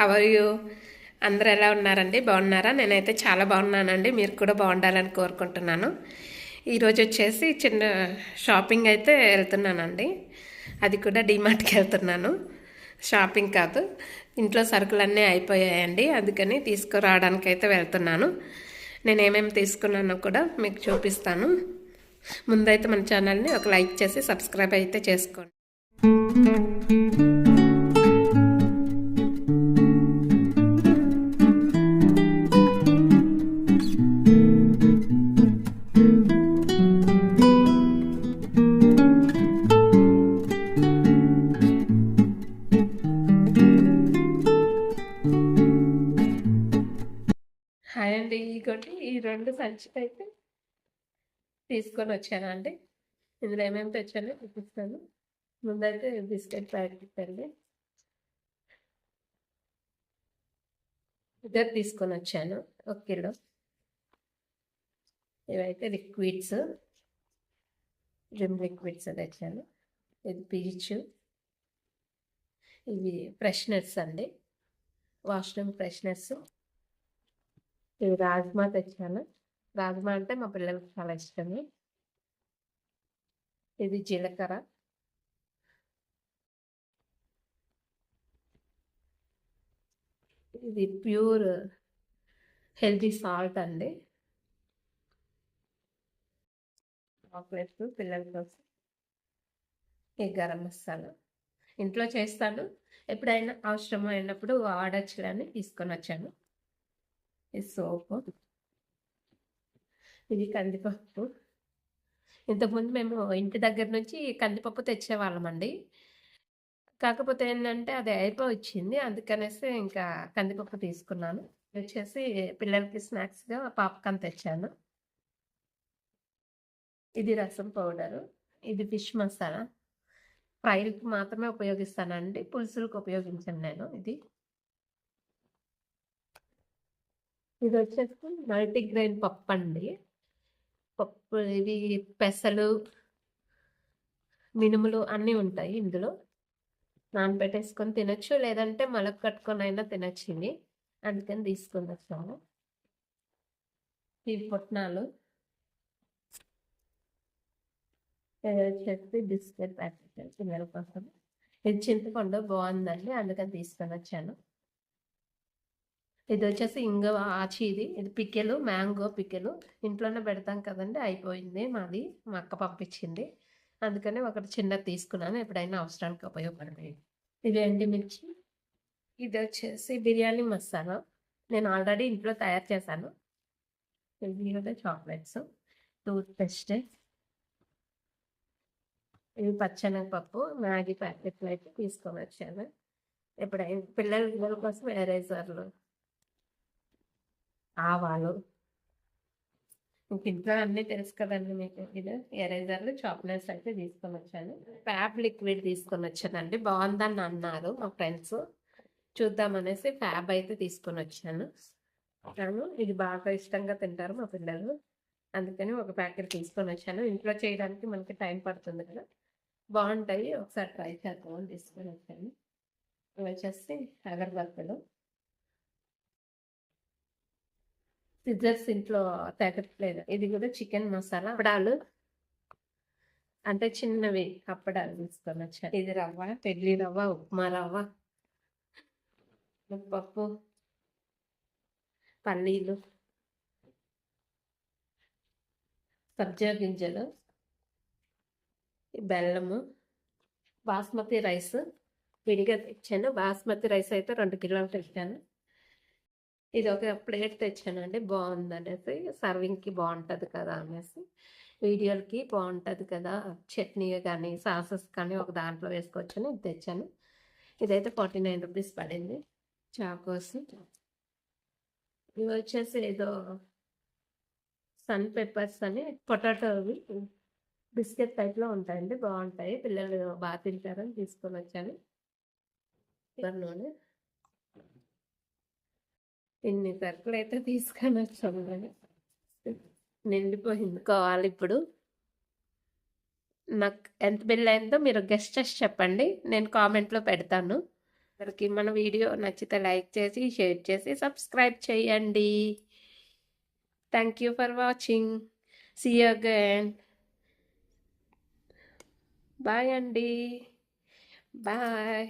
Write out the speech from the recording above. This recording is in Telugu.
హవర్ యూ అందరు ఎలా ఉన్నారండి? బాగున్నారా? నేనైతే చాలా బాగున్నానండి. మీరు కూడా బాగుండాలని కోరుకుంటున్నాను. ఈరోజు వచ్చేసి చిన్న షాపింగ్ అయితే వెళ్తున్నానండి. అది కూడా డిమార్ట్కి వెళ్తున్నాను. షాపింగ్ కాదు. ఇంట్లో సరుకులన్నీ అయిపోయాయండి. అందుకని తీసుకురావడానికి అయితే వెళ్తున్నాను. నేను ఏమేమి తీసుకున్నానో కూడా మీకు చూపిస్తాను. ముందైతే మన ఛానల్ని ఒక లైక్ చేసి సబ్స్క్రైబ్ అయితే చేసుకోండి. హాయ్ అండి ఇగోటి ఈ రెండు సంచులు అయితే తీసుకొని వచ్చానండి ఇందులో ఏమేమి తెచ్చానో చూపిస్తాను. ముందైతే బిస్కెట్ ప్యాకెట్ అండి. ఇద్దరు తీసుకొని వచ్చాను ఒక కిలో. ఇవైతే లిక్విడ్స్ జిమ్ లిక్విడ్స్ తెచ్చాను. ఇది పీచ్. ఇవి ఫ్రెషనర్స్ అండి. Washroom fresheners. ఇది రాజ్మా తెచ్చాను. రాజ్మా అంటే మా పిల్లలకి చాలా ఇష్టము. ఇది జీలకర్ర. ఇది ప్యూర్ హెల్తీ సాల్ట్ అండి. చాక్లెట్స్ పిల్లల కోసం. ఈ గరం మసాలా. ఇంట్లో చేస్తాను. ఎప్పుడైనా అవసరం అయినప్పుడు చేయడానికి తీసుకొని వచ్చాను. సోపు ఇది కందిపప్పు. ఇంతకుముందు మేము ఇంటి దగ్గర నుంచి కందిపప్పు తెచ్చేవాళ్ళమండి కాకపోతే ఏంటంటే అది అయిపోయి వచ్చింది అందుకనేసి ఇంకా కందిపప్పు తీసుకున్నాను. వచ్చేసి పిల్లలకి స్నాక్స్గా పాప్కార్న్ తెచ్చాను. ఇది రసం పౌడరు ఇది ఫిష్ మసాలా. ఫ్రైకి మాత్రమే ఉపయోగిస్తానండి. పులుసులకు ఉపయోగించాను నేను ఇది. ఇది వచ్చేసి మల్టీగ్రెయిన్ పప్పు అండి. పప్పు ఇవి పెసలు మినుములు అన్నీ ఉంటాయి ఇందులో. నానబెట్టేసుకొని తినొచ్చు లేదంటే మొలక కట్టుకొని అయినా తినొచ్చు ఇవి. అందుకని తీసుకొని వచ్చాము ఇవి పుట్నాలు. వచ్చేసి బిస్కెట్ ప్యాకెట్ పిల్లల కోసం ఇది చింతపండు బాగుందండి. అందుకని తీసుకొని వచ్చాను. ఇది వచ్చేసి ఇంగ ఆచి ఇది. ఇది పికెలు మ్యాంగో పికెలు. ఇంట్లోనే పెడతాం కదండి అయిపోయింది మాది. మా అక్క పంపించింది. అందుకని ఒకటి చిన్నది తీసుకున్నాను. ఎప్పుడైనా అవసరానికి ఉపయోగపడతాయి. ఇది ఎండిమిర్చి ఇది వచ్చేసి బిర్యానీ మసాలా. నేను ఆల్రెడీ ఇంట్లో తయారు చేశాను. ఇవి చాక్లెట్స్ టూత్ పేస్ట్ ఇవి పచ్చనగపప్పు మ్యాగీ ప్యాకెట్లు అయితే తీసుకొని వచ్చాను. ఎప్పుడైనా పిల్లల పిల్లల కోసం ఎరేజర్లు. ఆవాలు ఇంట్లో అన్నీ తెలుసు కదండి మీకు. ఇది ఎరేజర్లు చాక్లెట్స్ అయితే తీసుకొని వచ్చాను ఫ్యాబ్ లిక్విడ్ తీసుకొని వచ్చానండి బాగుందని అన్నారు మా ఫ్రెండ్స్. చూద్దామనేసి ఫ్యాబ్ అయితే తీసుకొని వచ్చాను నేను ఇది బాగా ఇష్టంగా తింటారు మా పిల్లలు. అందుకని ఒక ప్యాకెట్ తీసుకొని వచ్చాను ఇంట్లో చేయడానికి మనకి టైం పడుతుంది కదా. బాగుంటాయి. ఒకసారి ట్రై చేద్దామని తీసుకొని వచ్చాను ఇవి వచ్చేసి అగరబత్తులు. సిజర్స్ ఇంట్లో తగ్గట్లేదు ఇది కూడా చికెన్ మసాలా అప్పడాలు. అంటే చిన్నవి అప్పడాలు తీసుకొని వచ్చాను. ఇది రవ్వ పెళ్ళి రవ్వ ఉప్మా రవ్వ. పప్పు పల్లీలు సబ్జా గింజలు బెల్లము బాస్మతి రైస్. విడిగా తెచ్చాను. బాస్మతి రైస్ అయితే రెండు కిలోలు తెచ్చాను. ఇది ఒక ప్లేట్ తెచ్చానండి బాగుంది అనేసి సర్వింగ్కి బాగుంటుంది కదా అనేసి. వీడియోలకి బాగుంటుంది కదా చట్నీ కానీ సాసెస్ కానీ ఒక దాంట్లో వేసుకోవచ్చని ఇది తెచ్చాను. ఇదైతే ఫార్టీ నైన్ రూపీస్ పడింది చాకోస్. ఇవి వచ్చేసి ఏదో సన్ పెప్పర్స్ అని పొటాటోవి బిస్కెట్ టైప్లో ఉంటాయండి బాగుంటాయి. పిల్లలు బాగా తింటారని తీసుకొని వచ్చాను. నూనె ఇన్ని సరుకులు అయితే తీసుకొని వచ్చాము కానీ నిండిపోయింది. కావాలి ఇప్పుడు నాకు ఎంత బిల్ అయిందో మీరు గెస్ట్ చేసి చెప్పండి. నేను కామెంట్లో పెడతాను. అందరికి మన వీడియో నచ్చితే లైక్ చేసి షేర్ చేసి సబ్స్క్రైబ్ చేయండి. Thank you for watching see again bye అండి. బాయ్